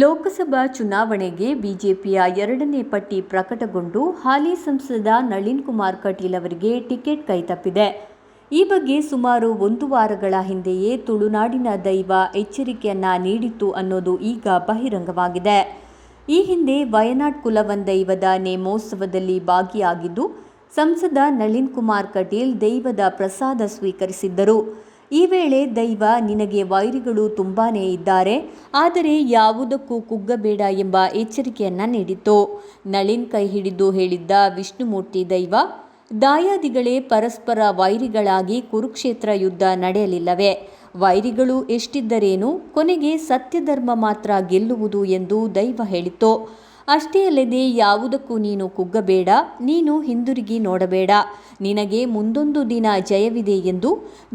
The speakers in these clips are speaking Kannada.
ಲೋಕಸಭಾ ಚುನಾವಣೆಗೆ ಬಿಜೆಪಿಯ ಎರಡನೇ ಪಟ್ಟಿ ಪ್ರಕಟಗೊಂಡು ಹಾಲಿ ಸಂಸದ ನಳಿನ್ ಕುಮಾರ್ ಕಟೀಲ್ ಅವರಿಗೆ ಟಿಕೆಟ್ ಕೈತಪ್ಪಿದೆ. ಈ ಬಗ್ಗೆ ಸುಮಾರು ಒಂದು ವಾರಗಳ ಹಿಂದೆಯೇ ತುಳುನಾಡಿನ ದೈವ ಎಚ್ಚರಿಕೆಯನ್ನ ನೀಡಿತ್ತು ಅನ್ನೋದು ಈಗ ಬಹಿರಂಗವಾಗಿದೆ. ಈ ಹಿಂದೆ ವಯನಾಡ್ ಕುಲವನ್ ದೈವದ ನೇಮೋತ್ಸವದಲ್ಲಿ ಭಾಗಿಯಾಗಿದ್ದು, ಸಂಸದ ನಳಿನ್ ಕುಮಾರ್ ಕಟೀಲ್ ದೈವದ ಪ್ರಸಾದ ಸ್ವೀಕರಿಸಿದ್ದರು. ಈ ವೇಳೆ ದೈವ, ನಿನಗೆ ವೈರಿಗಳು ತುಂಬಾನೇ ಇದ್ದಾರೆ. ಆದರೆ ಯಾವುದಕ್ಕೂ ಕುಗ್ಗಬೇಡ ಎಂಬ ಎಚ್ಚರಿಕೆಯನ್ನು ನೀಡಿತು ನಳಿನ್ ಕೈ ಹಿಡಿದು ಹೇಳಿದ್ದ ವಿಷ್ಣುಮೂರ್ತಿ ದೈವ, ದಾಯಾದಿಗಳೇ ಪರಸ್ಪರ ವೈರಿಗಳಾಗಿ ಕುರುಕ್ಷೇತ್ರ ಯುದ್ಧ ನಡೆಯಲಿಲ್ಲವೇ? ವೈರಿಗಳು ಎಷ್ಟಿದ್ದರೇನು? ಕೊನೆಗೆ ಸತ್ಯಧರ್ಮ ಮಾತ್ರ ಗೆಲ್ಲುವುದು ಎಂದು ದೈವ ಹೇಳಿತ್ತು. ಅಷ್ಟೇ ಅಲ್ಲದೆ ಯಾವುದಕ್ಕೂ ನೀನು ಕುಗ್ಗಬೇಡ, ನೀನು ಹಿಂದಿರುಗಿ ನೋಡಬೇಡ. ನಿನಗೆ ಮುಂದೊಂದು ದಿನ ಜಯವಿದೆ ಎಂದು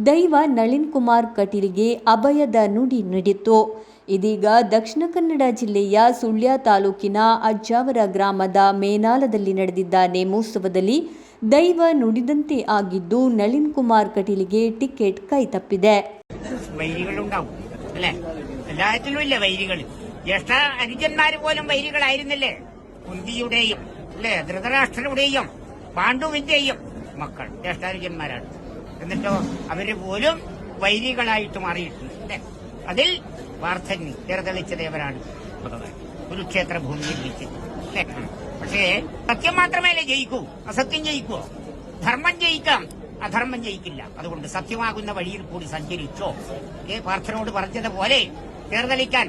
ದೈವ ನಳಿನ್ ಕುಮಾರ್ ಕಟೀಲ್ಗೆ ಅಭಯದ ನುಡಿ ನೀಡಿತ್ತು. ಇದೀಗ ದಕ್ಷಿಣ ಕನ್ನಡ ಜಿಲ್ಲೆಯ ಸುಳ್ಯ ತಾಲೂಕಿನ ಅಜ್ಜಾವರ ಗ್ರಾಮದ ಮೇನಾಲದಲ್ಲಿ ನಡೆದಿದ್ದ ನೇಮೋತ್ಸವದಲ್ಲಿ ದೈವ ನುಡಿದಂತೆ ಆಗಿದ್ದು ನಳಿನ್ ಕುಮಾರ್ ಕಟೀಲ್ಗೆ ಟಿಕೆಟ್ ಕೈತಪ್ಪಿದೆ ജ്യേഷ്ഠ അനുജന്മാര് പോലും വൈരികളായിരുന്നില്ലേ? കുന്തിയുടെയും അല്ലെ ധൃതരാഷ്ട്രയുടെയും പാണ്ഡുവിന്റെയും മക്കൾ ജ്യേഷ്ഠാനുജന്മാരാണ് എന്നിട്ടോ അവർ പോലും വൈരികളായിട്ട് മാറിയിട്ടുണ്ട് അല്ലെ? അതിൽ വാർദ്ധന്യ തിരതെളിച്ച ദേവനാണ് കുരുക്ഷേത്ര ഭൂമിയിൽ വിളിച്ചത് അല്ലെ? പക്ഷേ സത്യം മാത്രമേ ജയിക്കൂ അസത്യം ജയിക്കുവോ ധർമ്മം ജയിക്കാം അധർമ്മം ജയിക്കില്ല. അതുകൊണ്ട് സത്യമാകുന്ന വഴിയിൽ കൂടി സഞ്ചരിച്ചോ. ഏ പാർത്ഥനോട് പറഞ്ഞതുപോലെ തേർതെളിക്കാൻ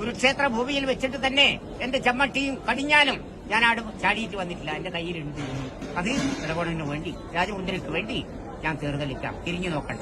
കുരുക്ഷേത്ര ഭൂമിയിൽ വെച്ചിട്ട് തന്നെ എന്റെ ചമ്മട്ടിയും കടിഞ്ഞാലും ഞാൻ ആട് ചാടിയിട്ട് വന്നിട്ടില്ല. എന്റെ കയ്യിലുണ്ട്. അത് ഇടപെടലിന് വേണ്ടി രാജമുദ്രയ്ക്ക് വേണ്ടി ഞാൻ തീർന്നലിക്കാം തിരിഞ്ഞു നോക്കണ്ട.